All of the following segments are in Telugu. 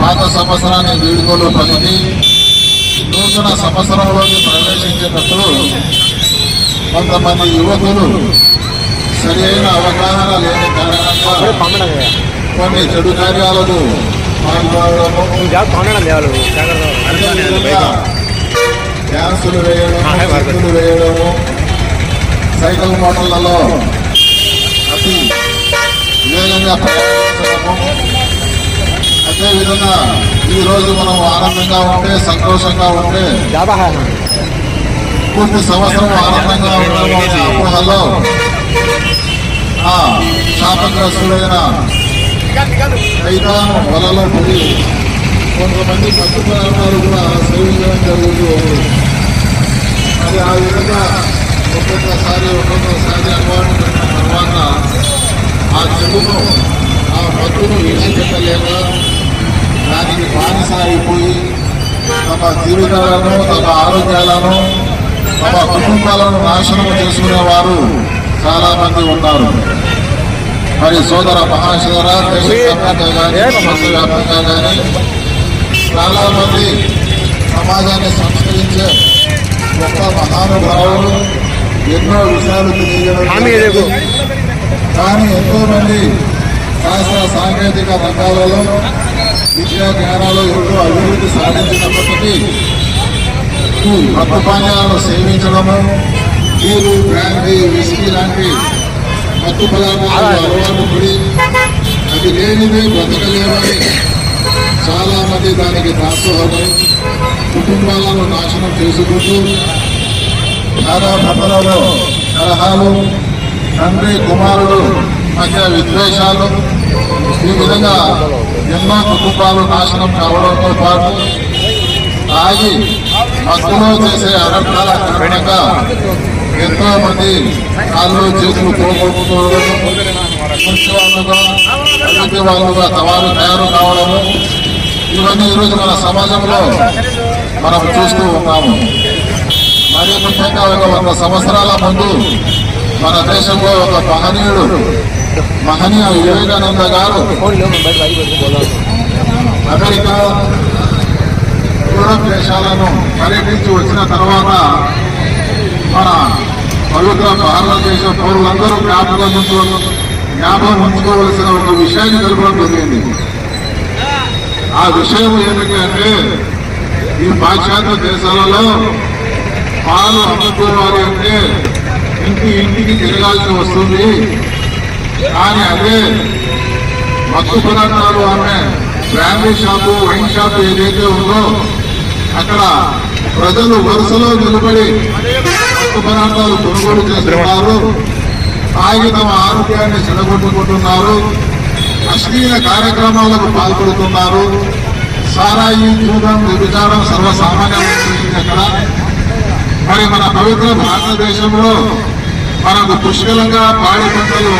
పాత సంవత్సరాన్ని వీడుకోలు పలికి నూతన సంవత్సరంలోకి ప్రవేశించేటప్పుడు కొంతమంది యువకులు సరి అయిన అవగాహన లేని కారణంగా కొన్ని చెడు కార్యాలకు పాల్గొనడము డ్యాన్సులు వేయడము చెక్కులు వేయడము సైకిల్ మోటార్లలో అతి వేగంగా ప్రయాణించడము. అదేవిధంగా ఈ రోజు మనం ఆనందంగా ఉంటే సంతోషంగా ఉంటే పూర్తి సంవత్సరం ఆనందంగా ఉండడం అపోహలో ఆ శాపగ్రస్తుడైన సైతాను వలలో పడి కొంతమంది పదార్థాలు కూడా సేవించడం జరుగుతూ ఉంది. మరి ఆ విధంగా ఒక్కొక్కసారి ఒక్కొక్కసారి అలవాటు పడిన తర్వాత ఆ చెడును ఆ భక్తును విడిచిపెట్టలేక దానికి బానిస అయిపోయి తమ జీవితాలను తమ ఆరోగ్యాలను తమ కుటుంబాలను నాశనం చేసుకునే వారు చాలా మంది ఉన్నారు. మరి సోదర మహాశివర దేశవ్యాప్తంగా కానీ ప్రపంచవ్యాప్తంగా కానీ చాలా మంది సమాజాన్ని సంస్కరించే గొప్ప మహానుభావులు ఎన్నో విషయాలు తెలియజేయడం కానీ ఎంతో మంది శాస్త్ర సాంకేతిక రంగాలలో విద్యా జ్ఞానాలు ఎంతో అభివృద్ధి సాధించినప్పటికీ మత్తు పానీయాలను సేవించడము నీరు బ్రాండీ విస్కీ లాంటి మత్తు పదార్థాలు అలవాటు పడి అది లేనిదే బ్రతకలేమని చాలామంది దానికి దాసోహమై కుటుంబాలను నాశనం చేసుకుంటూ భార్యాభర్తలలో కలహాలు తండ్రి కుమారుడు మధ్య విద్వేషాలు ఈ విధంగా ఎన్నో కుటుంబాలు నాశనం కావడంతో పాటు ఆగి మత్తులో చేసే అనర్థాల కారణంగా ఎంతో మంది కాళ్ళు చేతులు పోగొట్టుకోవడం వాళ్ళుగా అభివృద్ధి వాళ్ళుగా తవారు తయారు కావడము ఇవన్నీ ఈరోజు మన సమాజంలో మనం చూస్తూ ఉన్నాము. మరి ముఖ్యంగా ఒక వంద సంవత్సరాల ముందు మన దేశంలో ఒక మహనీయుడు మహనీయ వివేకానంద గారు అమెరికా యూరప్ దేశాలను పర్యటించి వచ్చిన తర్వాత మన పవిత్ర భారతదేశ పౌరులందరూ జ్ఞాపకం జ్ఞాపకం ఉంచుకోవలసిన ఒక విషయాన్ని తెలపడం జరిగింది. ఆ విషయం ఏమిటి అంటే ఈ పాశ్చాత్య దేశాలలో పాలు అమ్ముకోవాలి అంటే ఇంటి ఇంటికి తిరగాల్సి వస్తుంది. కానీ అదే మత్తు పదార్థాలు ఆమె బ్రాండీ షాపు వైన్ షాపు ఏదైతే ఉందో అక్కడ ప్రజలు వరుసలో నిలబడి మత్తు పదార్థాలు కొనుగోలు చేస్తున్నారు. తాగి తమ ఆరోగ్యాన్ని చెడగొట్టుకుంటున్నారు. అశ్లీల కార్యక్రమాలకు పాల్పడుతున్నారు. సారాయి జూదం వ్యభిచారం సర్వసామాన్యమైపోయింది అక్కడ మరి మన పవిత్ర భారతదేశంలో మనకు పుష్కలంగా పాడి పంటలు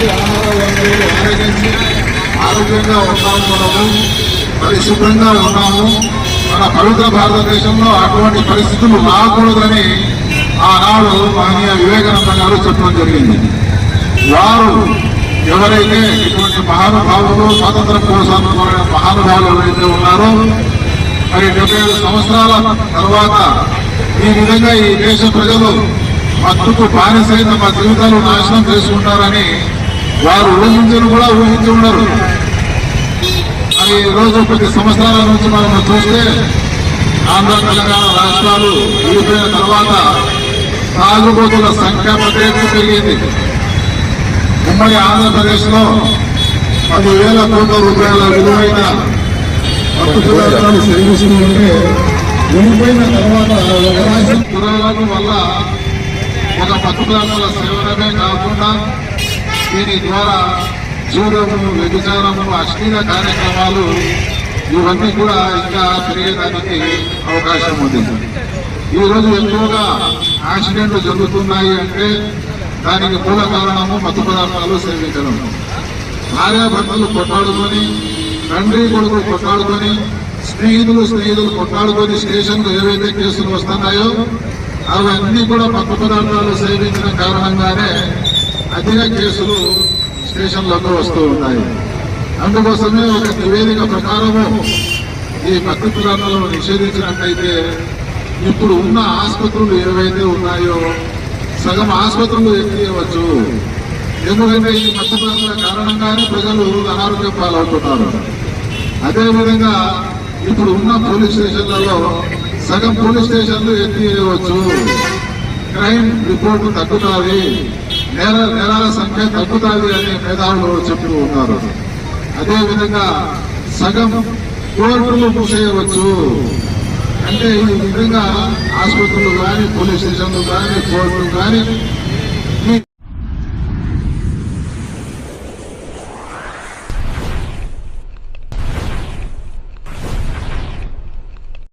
మంచి ఆరోగ్యంగా ఉన్నాము మనము పరిశుభ్రంగా ఉన్నాము మన పవిత్ర భారతదేశంలో అటువంటి పరిస్థితులు రాకూడదని ఆనాడు మహనీయ వివేకానంద గారు చెప్పడం జరిగింది. వారు ఎవరైతే ఇటువంటి మహానుభావులు స్వాతంత్రం కోసం పోరాడిన మహానుభావులు ఎవరైతే ఉన్నారో మరి డెబ్బై ఐదు సంవత్సరాల తర్వాత ఈ విధంగా ఈ దేశ ప్రజలు మత్తుకు బానిసై మా జీవితాలు నాశనం చేసుకుంటారని వారు ఊహించను కూడా ఊహించి ఉండరు. మరి ఈరోజు రోజు కొద్ది సంవత్సరాల నుంచి మనం చూస్తే ఆంధ్ర తెలంగాణ రాష్ట్రాలు విడిపోయిన తర్వాత తాగుబోతుల సంఖ్య ప్రత్యేకత పెరిగింది. ఉమ్మడి ఆంధ్రప్రదేశ్లో పదివేల కోట్ల రూపాయల విలువైన మత్తు పదార్థాలు సేవిస్తూ విడిపోయిన తర్వాత ఒక దురాలకు వల్ల ఒక మత్తు పదార్థాల సేవనమే కాకుండా దీని ద్వారా జూదము వ్యభిచారము అశ్లీల కార్యక్రమాలు ఇవన్నీ కూడా ఇంకా పెరిగేదానికి అవకాశం ఉంది. ఈ రోజు ఎక్కువగా యాక్సిడెంట్లు జరుగుతున్నాయి అంటే దానికి మూల కారణము మత్తు పదార్థాలు సేవించడం భార్యాభర్తలు కొట్లాడుకొని తండ్రి కొడుకులు కొట్లాడుకొని స్నేహితులు స్నేహితులు కొట్లాడుకొని స్టేషన్లు ఏవైతే కేసులు వస్తున్నాయో అవన్నీ కూడా మత్తు పదార్థాలు సేవించిన కారణంగానే అధిక కేసులు స్టేషన్లలో వస్తూ ఉన్నాయి. అందుకోసమే ఒక నివేదిక ప్రకారము ఈ మత్తు నిషేధించినట్టయితే ఇప్పుడు ఉన్న ఆసుపత్రులు ఏవైతే ఉన్నాయో సగం ఆసుపత్రులు ఎత్తియవచ్చు ఎందుకంటే ఈ మత్తు కారణంగానే ప్రజలు అనారోగ్య పాలవుతున్నారు. అదేవిధంగా ఇప్పుడు ఉన్న పోలీస్ స్టేషన్లలో సగం పోలీస్ స్టేషన్లు ఎత్తివేయవచ్చు క్రైమ్ రిపోర్టు తగ్గుతుంది. నేర నేరాల సంఖ్య తగ్గుతుంది అని మేధావులు చెప్తూ ఉన్నారు. అదేవిధంగా సగం కోర్టులు మూసేయవచ్చు. అంటే ఈ విధంగా ఆసుపత్రులు కానీ పోలీస్ స్టేషన్లు కానీ కోర్టులు కానీ